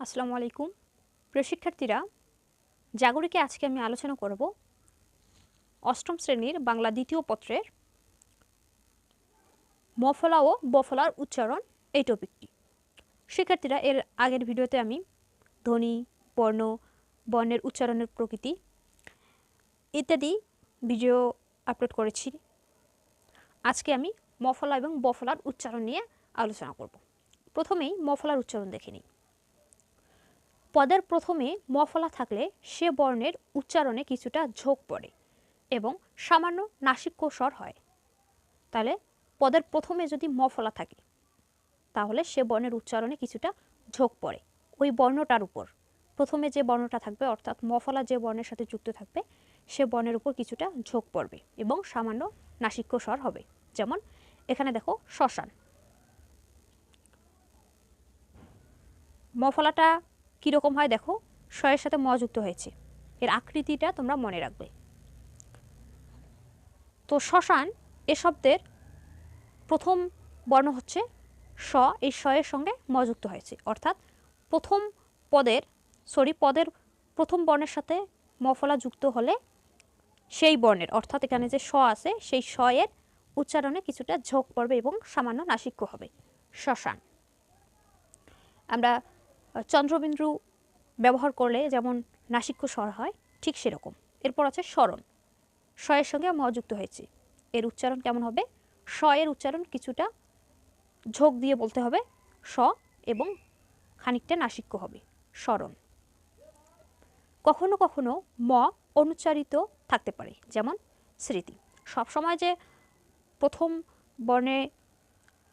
আসসালামু আলাইকুম। প্রিয় শিক্ষার্থীরা, জাগরিকে আজকে আমি আলোচনা করব অষ্টম শ্রেণির বাংলা দ্বিতীয় পত্রের মফলা ও বফলার উচ্চারণ এই টপিকটি শিক্ষার্থীরা, এর আগের ভিডিওতে আমি ধ্বনি, বর্ণ, বর্ণের উচ্চারণের প্রকৃতি ইত্যাদি ভিডিও আপলোড করেছি। আজকে আমি মফলা এবং বফলার উচ্চারণ নিয়ে আলোচনা করব। প্রথমেই মফলার উচ্চারণ দেখে নিই। পদের প্রথমে মফলা থাকলে সে বর্ণের উচ্চারণে কিছুটা ঝোঁক পড়ে এবং সামান্য নাসিক্য স্বর হয়। তাহলে পদের প্রথমে যদি মফলা থাকে, তাহলে সে বর্ণের উচ্চারণে কিছুটা ঝোঁক পড়ে ওই বর্ণটার উপর। প্রথমে যে বর্ণটা থাকবে, অর্থাৎ মফলা যে বর্ণের সাথে যুক্ত থাকবে, সে বর্ণের উপর কিছুটা ঝোঁক পড়বে এবং সামান্য নাসিক্য স্বর হবে। যেমন এখানে দেখো শ্মশান। মফলাটা কীরকম হয় দেখো? শয়ের সাথে ম হয়েছে। এর আকৃতিটা তোমরা মনে রাখবে। তো শ্মশান, এ শব্দের প্রথম বর্ণ হচ্ছে স এই শয়ের সঙ্গে ম যুক্ত হয়েছে। অর্থাৎ প্রথম পদের সরি পদের প্রথম বর্ণের সাথে মফলা যুক্ত হলে সেই বর্ণের, অর্থাৎ এখানে যে স আছে, সেই স এর উচ্চারণে কিছুটা ঝোঁক পড়বে এবং সামান্য নাসিক্য হবে। শ্মশান। আমরা চন্দ্রবিন্দু ব্যবহার করলে যেমন নাসিক্য স্বর হয়, ঠিক সেরকম। এরপর আছে স্মরণ স এর সঙ্গে ম যুক্ত হয়েছে। এর উচ্চারণ কেমন হবে? স এর উচ্চারণ কিছুটা ঝোঁক দিয়ে বলতে হবে। স এবং খানিকটা নাসিক্য হবে। স্মরণ কখনো কখনো ম অনুচ্চারিত থাকতে পারে, যেমন স্মৃতি। সবসময় যে প্রথম বর্ণে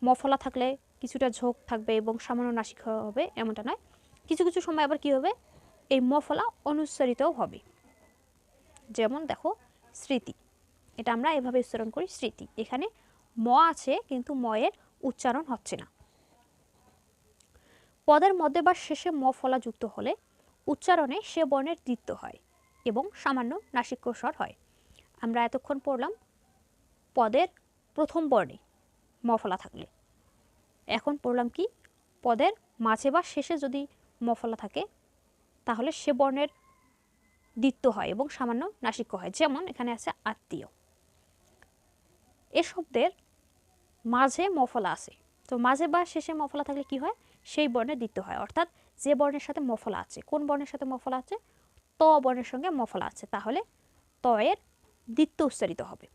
মফলা থাকলে কিছুটা ঝোঁক থাকবে এবং সামান্য নাসিক হবে এমনটা নয়। কিছু কিছু সময় আবার কী হবে? এই মফলা অনুচ্চারিতও হবে। যেমন দেখো, স্মৃতি। এটা আমরা এভাবে উচ্চারণ করি, স্মৃতি। এখানে ম আছে, কিন্তু ময়ের উচ্চারণ হচ্ছে না। পদের মধ্যে বা শেষে ম ফলা যুক্ত হলে উচ্চারণে সে বর্ণের দ্বিত্ব হয় এবং সামান্য নাসিক্য স্বর হয়। আমরা এতক্ষণ পড়লাম পদের প্রথম বর্ণে মফলা থাকলে। এখন পড়লাম কি? পদের মাঝে বা শেষে যদি মফলা থাকে, তাহলে সে বর্ণের দ্বিত্ব হয় এবং সামান্য নাসিক্য হয়। যেমন এখানে আছে আত্মীয়। এ শব্দের মাঝে মফলা আছে। তো মাঝে বা শেষে মফলা থাকলে কি হয়? সেই বর্ণের দ্বিত্ব হয়। অর্থাৎ যে বর্ণের সাথে মফলা আছে, কোন বর্ণের সাথে মফলা আছে? ত বর্ণের সঙ্গে মফলা আছে। তাহলে ত এর দ্বিত্ব উচ্চারিত হবে।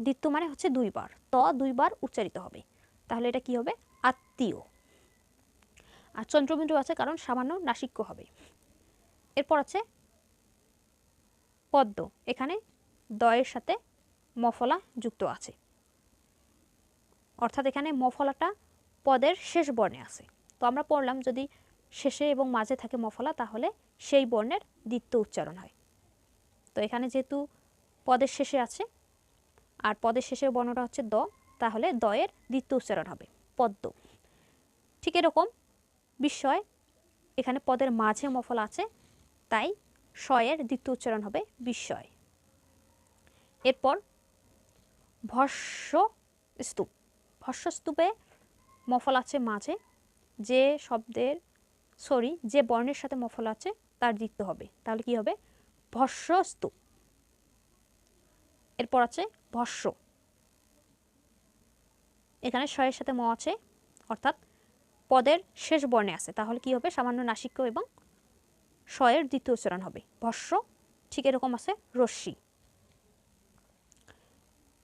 দ্বিত্ব মানে হচ্ছে দুইবার। ত দুইবার উচ্চারিত হবে। তাহলে এটা কি হবে? আত্মীয়। আর চন্দ্রবিন্দু আছে কারণ সামান্য নাসিক্য হবে। এরপর আছে পদ্ম। এখানে দয়ের সাথে মফলা যুক্ত আছে। অর্থাৎ এখানে মফলাটা পদের শেষ বর্ণে আছে। তো আমরা পড়লাম যদি শেষে এবং মাঝে থাকে মফলা, তাহলে সেই বর্ণের দ্বিতীয় উচ্চারণ হয়। তো এখানে যেহেতু পদের শেষে আছে, আর পদের শেষের বর্ণটা হচ্ছে দ তাহলে দয়ের দ্বিতীয় উচ্চারণ হবে, পদ্ম। ঠিক এরকম বিস্ময় এখানে পদের মাঝে মফল আছে, তাই শয়ের দ্বিতীয় উচ্চারণ হবে বিস্ময়। এরপর ভস্য স্তূপ। ভস্য স্তূপে মফল আছে মাঝে, যে শব্দের সরি যে বর্ণের সাথে মফল আছে তার দ্বিত্ব হবে। তাহলে কি হবে? ভস্য স্তূপ। এরপর আছে ভস্য। এখানে শয়ের সাথে ম আছে, অর্থাৎ পদের শেষ বর্ণে আছে। তাহলে কি হবে? সামান্য নাসিক্য এবং শয়ের দ্বিতীয় উচ্চারণ হবে। ভস্য ঠিক এরকম আছে, রশ্মি।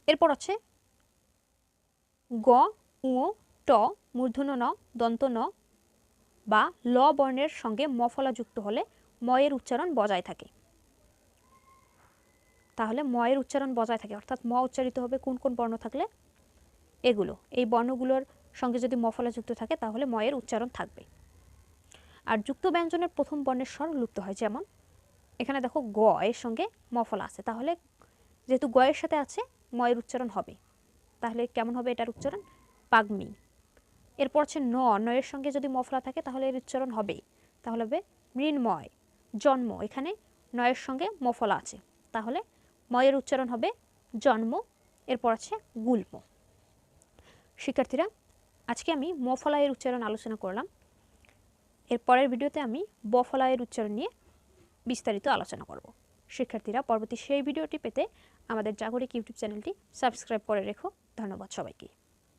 এরপর আছে গ উ ট, মূর্ধন্য ন, দন্ত ন, বা ল বর্ণের সঙ্গে মফলা যুক্ত হলে ময়ের উচ্চারণ বজায় থাকে। তাহলে ময়ের উচ্চারণ বজায় থাকে, অর্থাৎ ম উচ্চারিত হবে কোন কোন বর্ণ থাকলে? এগুলো। এই বর্ণগুলোর সঙ্গে যদি মফলা যুক্ত থাকে, তাহলে ময়ের উচ্চারণ থাকবে। আর যুক্ত ব্যঞ্জনের প্রথম বর্ণের স্বর লুপ্ত হয়, যেমন, এখানে দেখো গ এর সঙ্গে মফলা আছে। তাহলে যেহেতু গ এর সাথে আছে, ময়ের উচ্চারণ হবে। তাহলে কেমন হবে এটার উচ্চারণ? পাগমি। এরপর আছে ন নয়ের সঙ্গে যদি মফলা থাকে, তাহলে এর উচ্চারণ হবে। তাহলে হবে মৃন্ময়, জন্ম। এখানে নয়ের সঙ্গে মফলা আছে। তাহলে ময়ের উচ্চারণ হবে জন্ম, এরপর আছে গুল্ম। শিক্ষার্থীরা, আজকে আমি মফলা এর উচ্চারণ আলোচনা করলাম। এর পরের ভিডিওতে আমি বফলায়ের উচ্চারণ নিয়ে বিস্তারিত আলোচনা করব। শিক্ষার্থীরা, পরবর্তী সেই ভিডিওটি পেতে আমাদের জাগরিক ইউটিউব চ্যানেলটি সাবস্ক্রাইব করে রেখো। ধন্যবাদ সবাইকে।